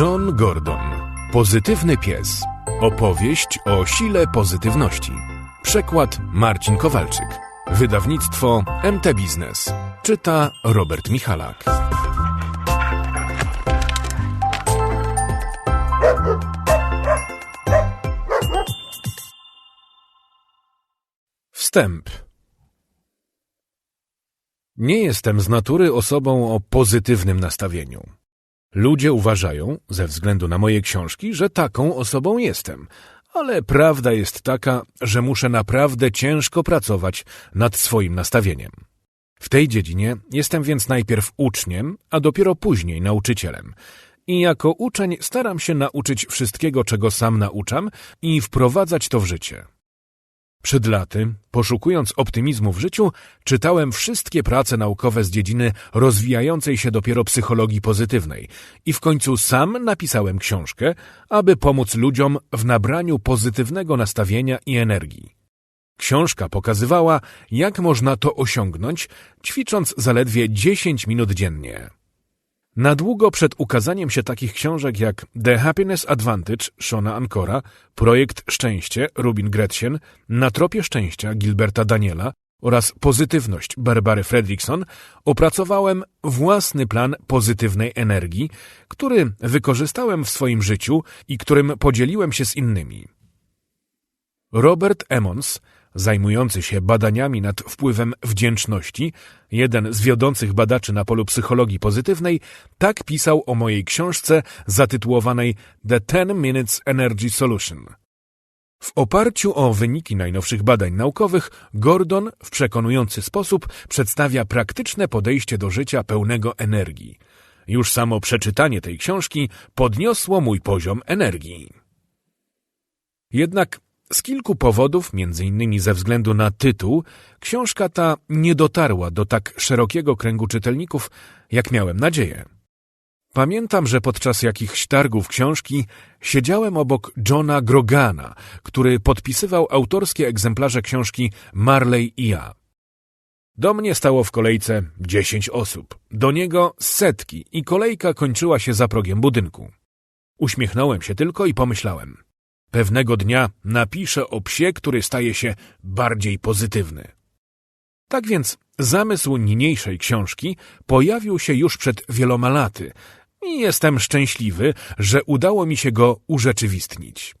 John Gordon. Pozytywny pies. Opowieść o sile pozytywności. Przekład Marcin Kowalczyk. Wydawnictwo MT Biznes. Czyta Robert Michalak. Wstęp. Nie jestem z natury osobą o pozytywnym nastawieniu. Ludzie uważają, ze względu na moje książki, że taką osobą jestem, ale prawda jest taka, że muszę naprawdę ciężko pracować nad swoim nastawieniem. W tej dziedzinie jestem więc najpierw uczniem, a dopiero później nauczycielem. I jako uczeń staram się nauczyć wszystkiego, czego sam nauczam i wprowadzać to w życie. Przed laty, poszukując optymizmu w życiu, czytałem wszystkie prace naukowe z dziedziny rozwijającej się dopiero psychologii pozytywnej i w końcu sam napisałem książkę, aby pomóc ludziom w nabraniu pozytywnego nastawienia i energii. Książka pokazywała, jak można to osiągnąć, ćwicząc zaledwie 10 minut dziennie. Na długo przed ukazaniem się takich książek jak The Happiness Advantage Shona Ancora, Projekt Szczęście Rubin Gretchen, Na tropie szczęścia Gilberta Daniela oraz Pozytywność Barbary Fredrickson opracowałem własny plan pozytywnej energii, który wykorzystałem w swoim życiu i którym podzieliłem się z innymi. Robert Emmons zajmujący się badaniami nad wpływem wdzięczności, jeden z wiodących badaczy na polu psychologii pozytywnej, tak pisał o mojej książce zatytułowanej The 10 Minutes Energy Solution. W oparciu o wyniki najnowszych badań naukowych, Gordon w przekonujący sposób przedstawia praktyczne podejście do życia pełnego energii. Już samo przeczytanie tej książki podniosło mój poziom energii. Jednak z kilku powodów, innymi ze względu na tytuł, książka ta nie dotarła do tak szerokiego kręgu czytelników, jak miałem nadzieję. Pamiętam, że podczas jakichś targów książki siedziałem obok Johna Grogana, który podpisywał autorskie egzemplarze książki Marley i ja. Do mnie stało w kolejce dziesięć osób, do niego setki i kolejka kończyła się za progiem budynku. Uśmiechnąłem się tylko i pomyślałem – Pewnego dnia napiszę o psie, który staje się bardziej pozytywny. Tak więc zamysł niniejszej książki pojawił się już przed wieloma laty i jestem szczęśliwy, że udało mi się go urzeczywistnić.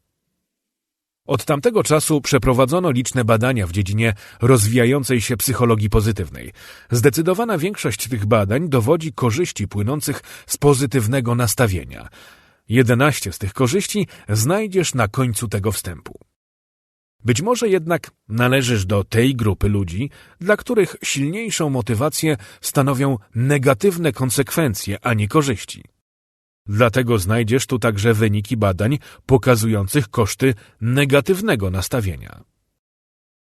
Od tamtego czasu przeprowadzono liczne badania w dziedzinie rozwijającej się psychologii pozytywnej. Zdecydowana większość tych badań dowodzi korzyści płynących z pozytywnego nastawienia – Jedenaście z tych korzyści znajdziesz na końcu tego wstępu. Być może jednak należysz do tej grupy ludzi, dla których silniejszą motywację stanowią negatywne konsekwencje, a nie korzyści. Dlatego znajdziesz tu także wyniki badań pokazujących koszty negatywnego nastawienia.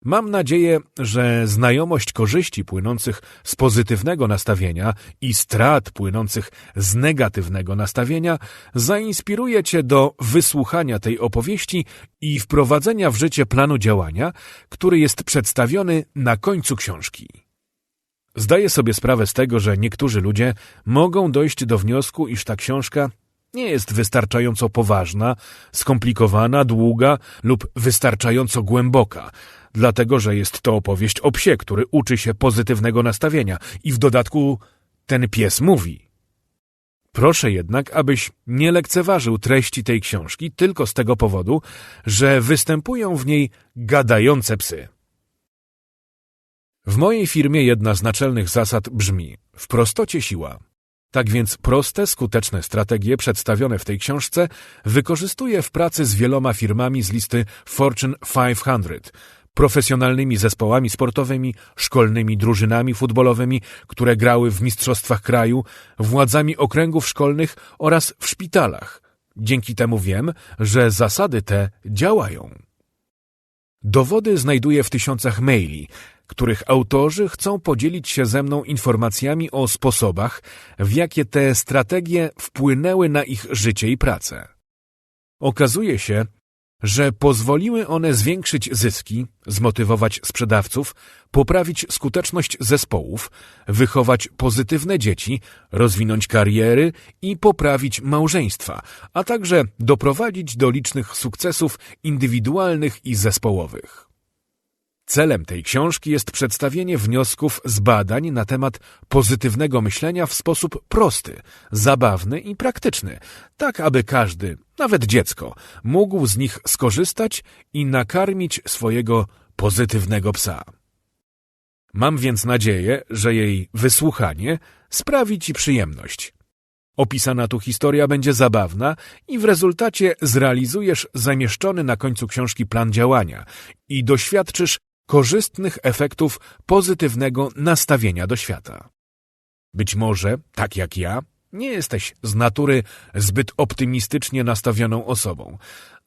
Mam nadzieję, że znajomość korzyści płynących z pozytywnego nastawienia i strat płynących z negatywnego nastawienia zainspiruje Cię do wysłuchania tej opowieści i wprowadzenia w życie planu działania, który jest przedstawiony na końcu książki. Zdaję sobie sprawę z tego, że niektórzy ludzie mogą dojść do wniosku, iż ta książka nie jest wystarczająco poważna, skomplikowana, długa lub wystarczająco głęboka, dlatego że jest to opowieść o psie, który uczy się pozytywnego nastawienia i w dodatku ten pies mówi. Proszę jednak, abyś nie lekceważył treści tej książki tylko z tego powodu, że występują w niej gadające psy. W mojej firmie jedna z naczelnych zasad brzmi w prostocie siła. Tak więc proste, skuteczne strategie przedstawione w tej książce wykorzystuję w pracy z wieloma firmami z listy Fortune 500, profesjonalnymi zespołami sportowymi, szkolnymi drużynami futbolowymi, które grały w mistrzostwach kraju, władzami okręgów szkolnych oraz w szpitalach. Dzięki temu wiem, że zasady te działają. Dowody znajduję w tysiącach maili, których autorzy chcą podzielić się ze mną informacjami o sposobach, w jakie te strategie wpłynęły na ich życie i pracę. Okazuje się, że pozwoliły one zwiększyć zyski, zmotywować sprzedawców, poprawić skuteczność zespołów, wychować pozytywne dzieci, rozwinąć kariery i poprawić małżeństwa, a także doprowadzić do licznych sukcesów indywidualnych i zespołowych. Celem tej książki jest przedstawienie wniosków z badań na temat pozytywnego myślenia w sposób prosty, zabawny i praktyczny, tak aby każdy, nawet dziecko, mógł z nich skorzystać i nakarmić swojego pozytywnego psa. Mam więc nadzieję, że jej wysłuchanie sprawi Ci przyjemność. Opisana tu historia będzie zabawna i w rezultacie zrealizujesz zamieszczony na końcu książki plan działania i doświadczysz korzystnych efektów pozytywnego nastawienia do świata. Być może, tak jak ja, nie jesteś z natury zbyt optymistycznie nastawioną osobą,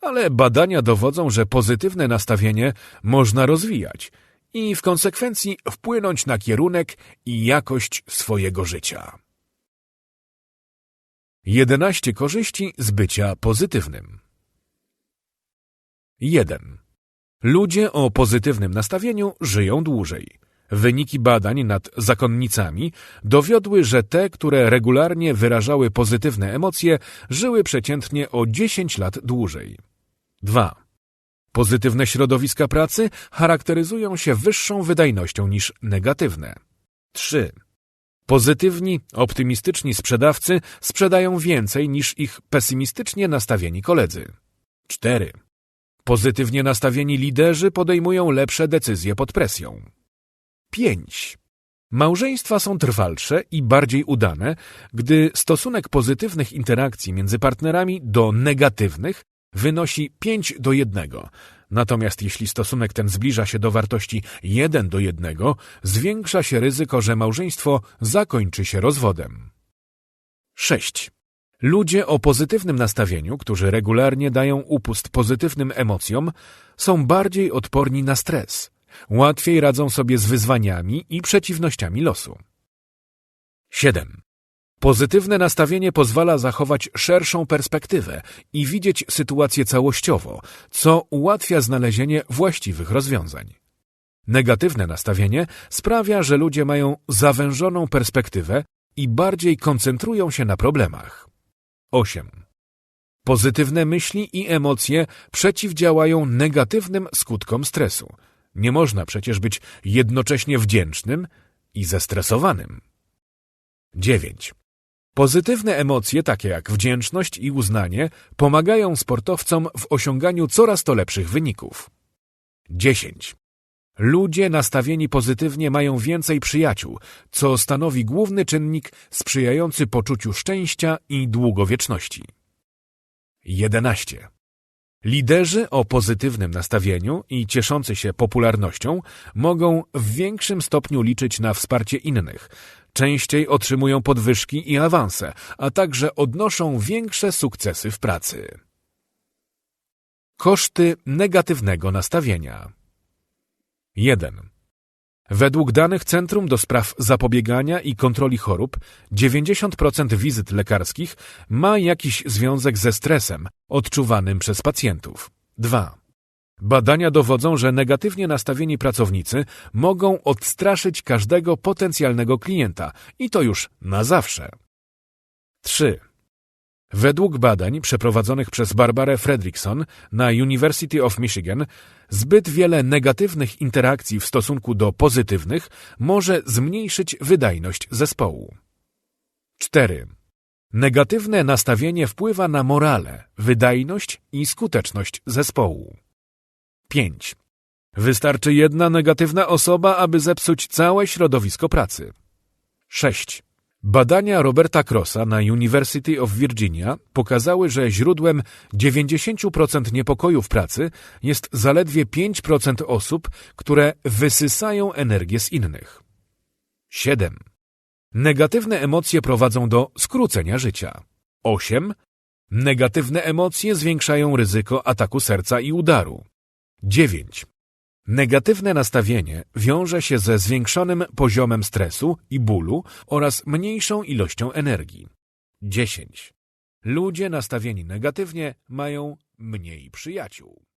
ale badania dowodzą, że pozytywne nastawienie można rozwijać i w konsekwencji wpłynąć na kierunek i jakość swojego życia. 11 korzyści z bycia pozytywnym. 1. Ludzie o pozytywnym nastawieniu żyją dłużej. Wyniki badań nad zakonnicami dowiodły, że te, które regularnie wyrażały pozytywne emocje, żyły przeciętnie o 10 lat dłużej. 2. Pozytywne środowiska pracy charakteryzują się wyższą wydajnością niż negatywne. 3. Pozytywni, optymistyczni sprzedawcy sprzedają więcej niż ich pesymistycznie nastawieni koledzy. 4. Pozytywnie nastawieni liderzy podejmują lepsze decyzje pod presją. 5. Małżeństwa są trwalsze i bardziej udane, gdy stosunek pozytywnych interakcji między partnerami do negatywnych wynosi 5 do 1. Natomiast jeśli stosunek ten zbliża się do wartości 1 do 1, zwiększa się ryzyko, że małżeństwo zakończy się rozwodem. 6. Ludzie o pozytywnym nastawieniu, którzy regularnie dają upust pozytywnym emocjom, są bardziej odporni na stres, łatwiej radzą sobie z wyzwaniami i przeciwnościami losu. 7. Pozytywne nastawienie pozwala zachować szerszą perspektywę i widzieć sytuację całościowo, co ułatwia znalezienie właściwych rozwiązań. Negatywne nastawienie sprawia, że ludzie mają zawężoną perspektywę i bardziej koncentrują się na problemach. 8. Pozytywne myśli i emocje przeciwdziałają negatywnym skutkom stresu. Nie można przecież być jednocześnie wdzięcznym i zestresowanym. 9. Pozytywne emocje, takie jak wdzięczność i uznanie, pomagają sportowcom w osiąganiu coraz to lepszych wyników. 10. Ludzie nastawieni pozytywnie mają więcej przyjaciół, co stanowi główny czynnik sprzyjający poczuciu szczęścia i długowieczności. 11. Liderzy o pozytywnym nastawieniu i cieszący się popularnością mogą w większym stopniu liczyć na wsparcie innych, częściej otrzymują podwyżki i awanse, a także odnoszą większe sukcesy w pracy. Koszty negatywnego nastawienia 1. Według danych Centrum do Spraw Zapobiegania i Kontroli Chorób 90% wizyt lekarskich ma jakiś związek ze stresem odczuwanym przez pacjentów. 2. Badania dowodzą, że negatywnie nastawieni pracownicy mogą odstraszyć każdego potencjalnego klienta i to już na zawsze. 3. Według badań przeprowadzonych przez Barbarę Fredrickson na University of Michigan, zbyt wiele negatywnych interakcji w stosunku do pozytywnych może zmniejszyć wydajność zespołu. 4. Negatywne nastawienie wpływa na morale, wydajność i skuteczność zespołu. 5. Wystarczy jedna negatywna osoba, aby zepsuć całe środowisko pracy. 6. Badania Roberta Crossa na University of Virginia pokazały, że źródłem 90% niepokoju w pracy jest zaledwie 5% osób, które wysysają energię z innych. 7. Negatywne emocje prowadzą do skrócenia życia. 8. Negatywne emocje zwiększają ryzyko ataku serca i udaru. 9. Negatywne nastawienie wiąże się ze zwiększonym poziomem stresu i bólu oraz mniejszą ilością energii. 10. Ludzie nastawieni negatywnie mają mniej przyjaciół.